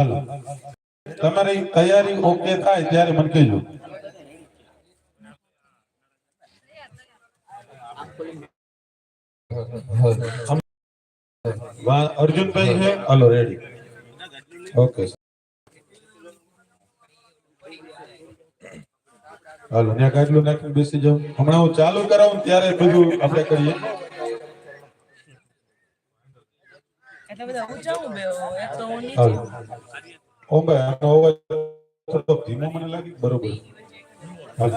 હાલો. તમારી તૈયારી ઓકે થાય ત્યારે મને કહેજો. અર્જુનભાઈ છે? હલો રેડી ઓકે હાલો, ત્યાં કાટલું નાખીને બેસી જાઉં હમણાં હું ચાલુ કરાવું ત્યારે બધું આપણે કરીએ. એટલે બધા ઊંચા ઊભે હોય, એક તો હું નીચે હાલો ઓ ભાઈ આનો અવાજ થોડો ધીમો મને લાગે બરોબર હાલો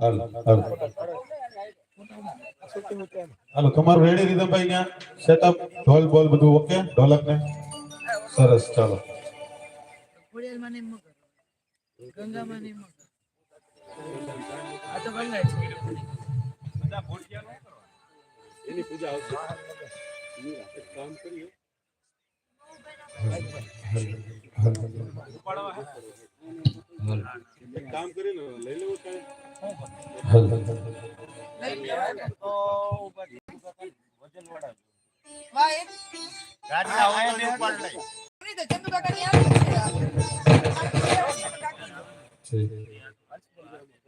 હાલો હાલો હાલો તમારું રેડી રીધમ ભાઈ ત્યાં સેટઅપ ઢોલ બોલ બધું ઓકે ઢોલક ને સરસ ચાલો એની પૂજા એમ ન કરો. ગંગામાં ને એમ ન કરો. આ તો ઠીક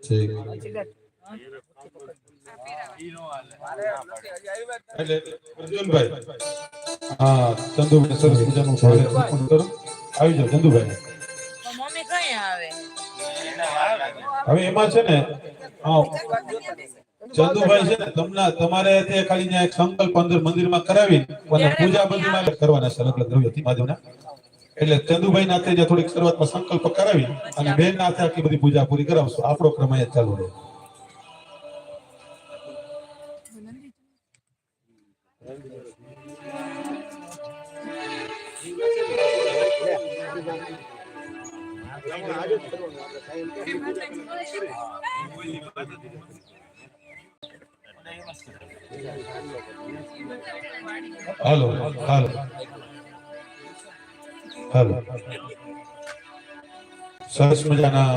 ઠીક ચંદુભાઈ છે ને, તમને, તમારે તે ખાલી એક સંકલ્પ અંદર મંદિરમાં કરાવી અને પૂજા બધીમાં કરવાના છે અલગ અલગ દ્રવ્યથી મહાદેવના. એટલે ચંદુભાઈ નાથે થોડીક શરૂઆતમાં સંકલ્પ કરાવી અને બેન નાથે આખી બધી પૂજા પૂરી કરાવશું. આપણો ક્રમ અહીંયા ચાલુ રહે. હાલો હાલો. હાલો. સરસ મજાના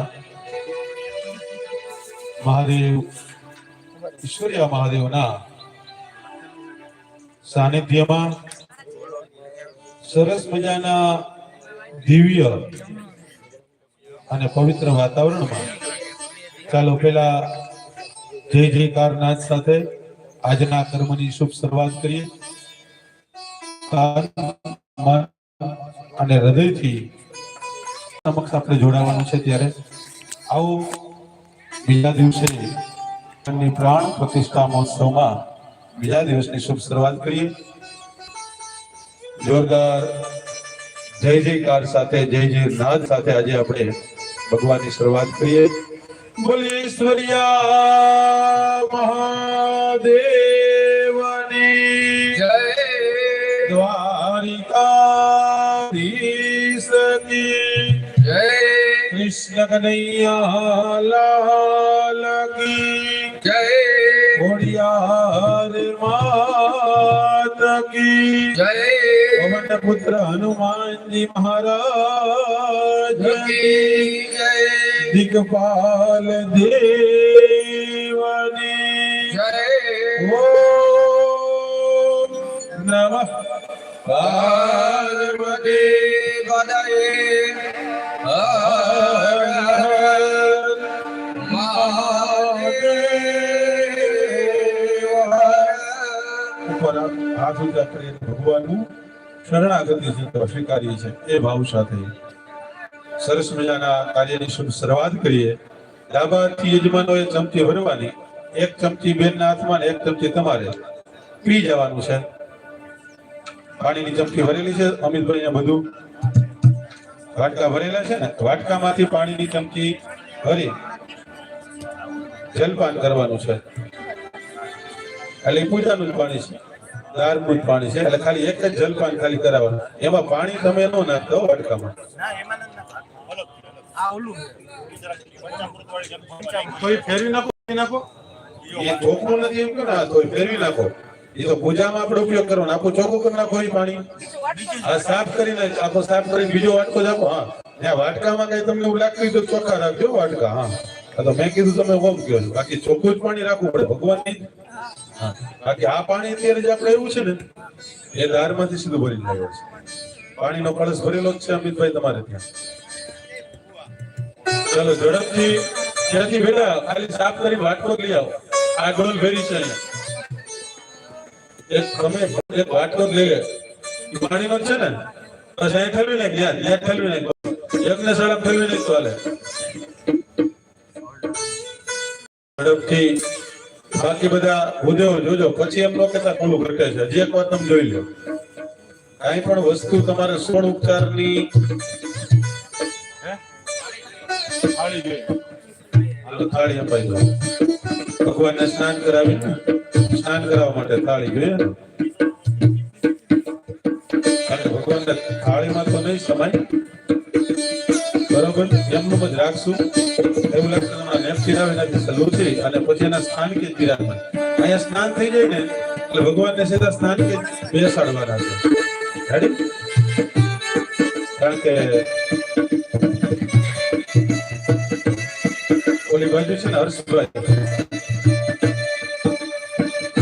મહાદેવ ઈશ્વરિયા મહાદેવના સાનિધ્યમાં સરસ મજાના દિવ્ય અને પવિત્ર વાતાવરણમાં ચાલો પેલા જય જયકાર નાથ સાથે આજના કર્મની શુભ શરૂઆત કરીએ. અને હૃદયથી સમક્ષ આપણે જોડાવાનું છે ત્યારે આવો બીજા દિવસે પ્રાણ પ્રતિષ્ઠા મહોત્સવમાં બીજા દિવસની શુભ શરૂઆત કરીએ. જોરદાર જય જયકાર સાથે, જય જય નાદ સાથે આજે આપણે ભગવાનની શરૂઆત કરીએ. બોલીએ કૃષ્ણ કનૈયા લાલ કી. જય. ઘોડિયાર માત કી. જય. પવન પુત્ર હનુમાનજી મહારાજ કી. જય. દિગપાલ દેવની. જય. ઓ નમઃ. ઊંચા ભગવાનનું શરણાગતિ સ્વીકારીએ છે એ ભાવ સાથે સરસ મજાના કાર્યની શુભ શરૂઆત કરીએ. ડાબા હાથથી યજમાનોએ ચમચી ભરવાની. એક ચમચી બેનના હાથમાં એક ચમચી તમારે. પી જવાનું છે. પાણીની ચમચી ભરેલી છે અમિતભાઈ બધું. વાટકા ભરેલા છે ને, વાટકામાંથી પાણીની ચમચી ભરી જલપાન કરવાનું છે. એટલે પૂજાનું જ પાણી છે. દારનું જ પાણી છે. એટલે ખાલી એક જ જલપાન ખાલી કરાવવાનું. એમાં પાણી તમે ન નાખતો વાટકામાં. ફેરવી નાખો નાખો. એ ચોખ્ખું નથી એમ કે ના તોય ફેરવી નાખો. એ તો પૂજામાં આપણે ઉપયોગ કરવાનો. આખો ચોખ્ખું કરી નાખો એ પાણી. આ સાફ કરીને આખો સાફ કરીને બીજો વાટકો જ આપો. હા. ત્યાં વાટકામાં કઈ તમને એવું લાગતું તો ચોખ્ખા રાખજો વાટકા. હા. તો મેં કીધું તમે ઓમ કહો બાકી ચોખ્ખું જ પાણી રાખવું પડે ભગવાનની હા. બાકી આ પાણી અત્યારે જે આપણે એવું છે ને, એ દારમાંથી સીધું ભરીને લાવ્યો છે. પાણીનો કળશ ભરેલો જ છે, અમિતભાઈ, તમારે ત્યાં. ચલો, ઝડપથી ત્યાંથી બેટા ખાલી સાફ કરી વાટકો લઈ આવો. આ ડોલ ફેરી છે એક તમે એક વાટકો લઈ લે. પાણીનો છે ને, બસ અહીં ઠલવી નાખ, યાર ત્યાં ઠલવી નાખ. એકને સાડા ઠલવી નાખ હાલે. ઝડપથી બાકી બધા ઉદ્યોગ જોજો પછી એમ નો ખુલ્લું ઘટે છે. જે એક વાર તમે જોઈ લો. કાંઈ પણ વસ્તુ તમારે સોળ ઉપચારની હાલો, થાળી અપાઈ દો. ભગવાનને સ્નાન કરાવી સ્નાન કરાવવા માટે થાળી જોઈએ ને. ભગવાનને થાળીમાં તો નહીં સમાય. બરોબર? સ્નાન કે બિરાજમાન અહીંયા કારણ કે ઓલી બાજુ છે ને હર્ષભાઈ.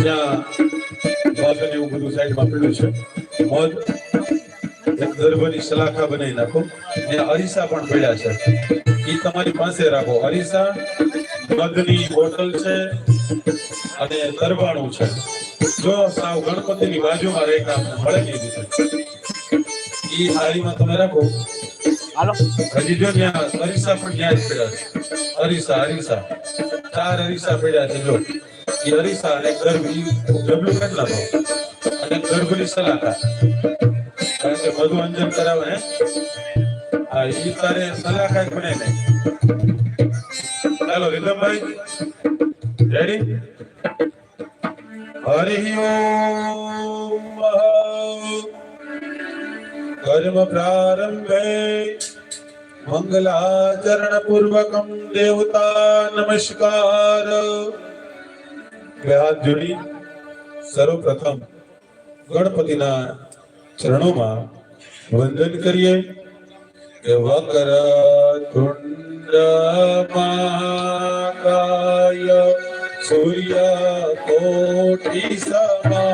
ત્યાં અને એવું બધું સાઈડમાં પડ્યું છે. મોજ. દરબારી સલાખા બનાવી નાખો. ને અરીસા પણ પડ્યા છે. એ તમારી પાસે રાખો. અરીસા મધની બોટલ છે અને દરબાણું છે. જો સાવ ગણપતિની બાજુમાં રહીને આપણે મળે નહીં દીધું એ થાળીમાં તમે રાખો. હજી જો ત્યાં અરીસા પણ ત્યાં જ પડ્યા છે. અરીસા અરીસા. ચાર અરીસા પડ્યા છે જો. એ અરીસા અને ગર્ભ ડબલું કેટલા અને ગર્ભની સલાખા કારણ કે બધું અંજન કરાવે, હે? હા, ઈ તારે સલાહ જ બને નહીં ચાલો રીતમભાઈ રેડી હરિ કર્મ પ્રારંભે મંગલાચરણ પૂર્વકમ દેવતા નમસ્કાર. જોડી. સર્વપ્રથમ ગણપતિના ચરણોમાં વંદન કરીએ. વકર કુંડ મહાકાય સૂર્ય કોટી સમપ્રભા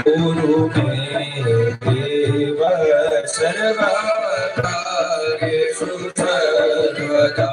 ગુરુ મે દેવ સર્વકાર્યેષુ સર્વદા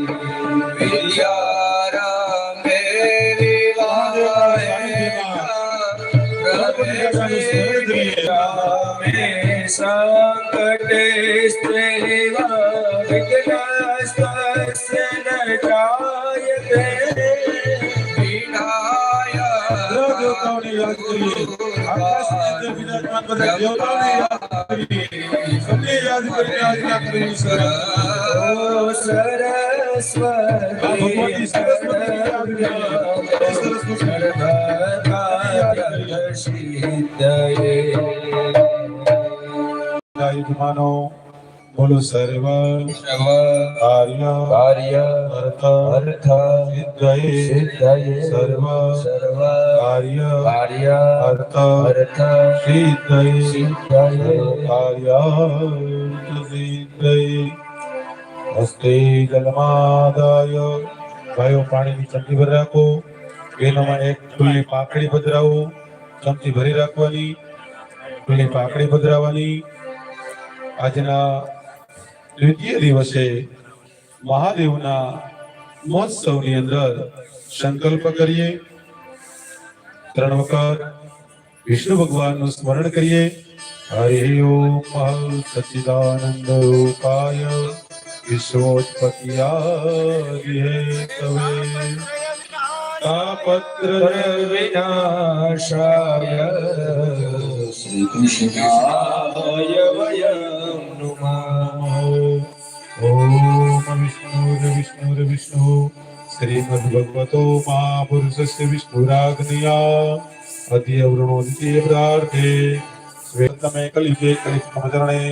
બિરાજમાન બધા દેવતાઓને યાદ કરીએ સૌને યાદ કરીને આજના કરવી છે આ ભગવાનની સરસ્વતીને યાદ બોલો સર્વ કાર્ય અર્થ સિદ્ધયે સર્વ કાર્ય અર્થ સિદ્ધયે કાર્ય હસ્તે જલમાદાય ભાઈઓ પાણીની ચમચી ભરી રાખો. એનામાં એક ફૂલની પાકડી પધરાવો. ચમચી ભરી રાખવાની. ફૂલની પાકડી પધરાવવાની આજના દ્વિતીય દિવસે મહાદેવના મહોત્સવની અંદર સંકલ્પ કરીએ. ત્રણ વખત વિષ્ણુ ભગવાનનું સ્મરણ કરીએ. હરિ ઓમ સચિદાનંદ રૂપાય. વિશ્વોત્પત્તિયાદિ હેતવે તાપત્ર શ્રી કૃષ્ણાય વયમ विष्णुर्विष्णु श्रीमद्भगवतो महापुरुषस्य विष्णुराग्नया अद्यवृणोदित्यप्रार्थे श्वेतमे कलिते कलिष्णमचरणे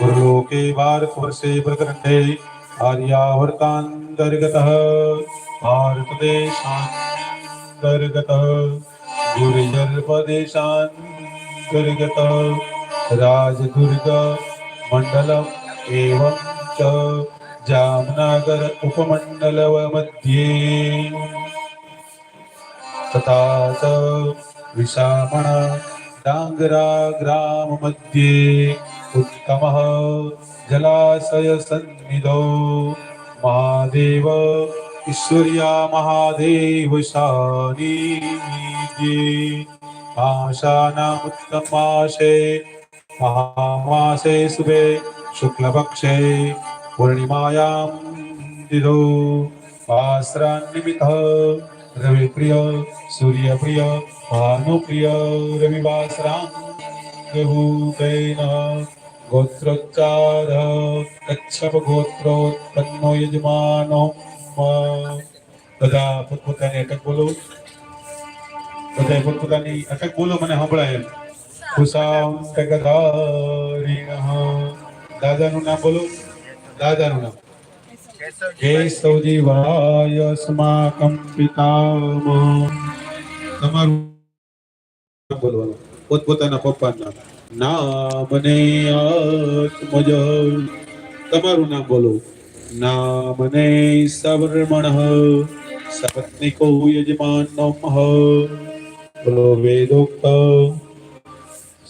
गुरुलोके भारतवर्षे प्रकण्ठे आर्यावर्तान्तर्गतः भारतदेशान्तर्गतः गुरिजर्पदेशान्तर्गतः राजदुर्गमण्डलम् एवं च जामनगर उपमण्डलमध्ये तथा च विषामणा डाङ्गरा ग्राममध्ये उत्तमः जलाशयसन्निधौ महादेव ईश्वर्या महादेव महादेवशानी आशानामुत्तमाशे महामासे शुभे शुक्लपक्षे। पूर्णिमायां दिदो आश्रान्निमितः रविप्रिय सूर्यप्रिय भानुप्रिय रविवासराङ्गभूतेन गोत्रोच्चार कच्छप गोत्रोत्पन्नो यजमानो બધા પોતપોતાની અટક બોલો બધા પોતપોતાની અટક બોલો મને સંભળાય એમ કુશામ ટગધારિણઃ દાદાનું નામ બોલો દાદાનું નામ. કેશવજી વાય સ્માકમ પિતામહ તમારું નામ બોલવાનું. પોતપોતાના પપ્પાનું નામ. ને આત્મજ. તમારું નામ બોલો. નામને સવર્મણ સપત્નિકો યજમાનમ બોલો વેદોક્ત.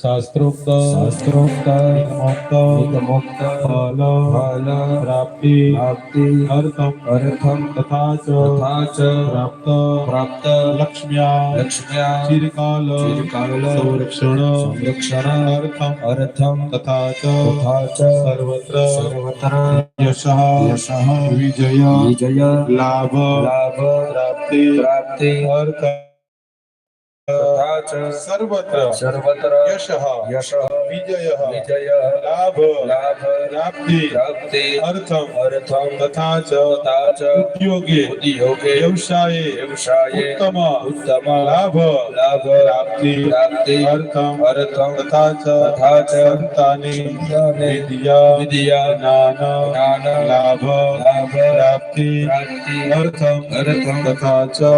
શાસ્ત્રોક્ત શાસ્ત્રોક્ત નિગમોક્ત નિગમોક્ત ફલ ફલ પ્રાપ્તિ પ્રાપ્તિ અર્થમ અર્થમ તથા ચ તથા ચ પ્રાપ્ત પ્રાપ્ત લક્ષ્મ્યા લક્ષ્મ્યા ચિરકાલ ચિરકાલ સંરક્ષણ સંરક્ષણ અર્થમ અર્થમ તથા ચ તથા ચ સર્વત્ર સર્વત્ર યશઃ યશઃ વિજય વિજય લાભ લાભ પ્રાપ્તિ પ્રાપ્તિ અર્થ તથા ચ સર્વત્ર સર્વત્ર યશઃ યશ વિજય વિજય લાભ લાભ પ્રાપ્તિ પ્રાપ્તિ અર્થમ અર્થમ તથા ચ તથા ચ ઉદ્યોગે ઉદ્યોગે વ્યવસાયે વ્યવસાયે ઉત્તમ ઉત્તમ લાભ લાભ પ્રાપ્તિ પ્રાપ્તિ અર્થમ અર્થમ તથા ચ તથા ચ સંતાને વિદ્યા વિદ્યા જ્ઞાન જ્ઞાન લાભ લાભ પ્રાપ્તિ પ્રાપ્તિ અર્થમ અર્થમ તથા ચ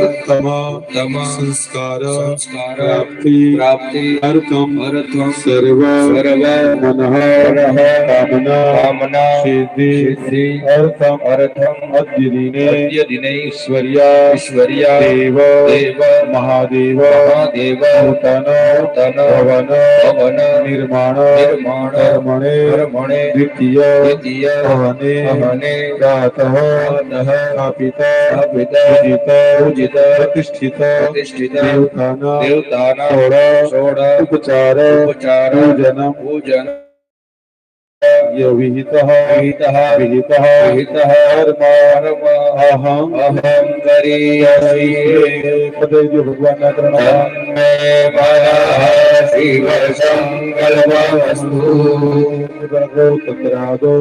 ઉત્તમ ઉત્તમ સંસ્કાર સંસ્કાર પ્રાપ્તિ પ્રાપ્તિ અર્થમ અર્થમ સર્વ સર્વ મનઃ મનઃ કામના કામના સિદ્ધિ સિદ્ધિ અર્થમ અર્થમ અદ્ય દિને અદ્ય દિને ઈશ્વર્યા ઈશ્વર્યા દેવ દેવ મહાદેવ મહાદેવ નૂતન નૂતન ભવન ભવન નિર્માણ નિર્માણ કર્મણે કર્મણે દ્વિતીય દ્વિતીય ભવને ભવને પ્રાતઃ પ્રાતઃ સ્થાપિત સ્થાપિત પૂજિત પૂજિત પ્રતિષ્ઠિત પ્રતિષ્ઠિત દેવતાના દેવતાના સોળ સોળ ઉપચાર ઉપચાર પૂજનમ પૂજન વિહિત વિહિતઃ વિહિત વિહિતઃ કર્મ કર્મ અહમ અહમ કરીયસી પદૈજો ભગવાનના ચરણોમાં તન્મે મનઃ શિવ સંકલ્પમસ્તુ તત્રાદો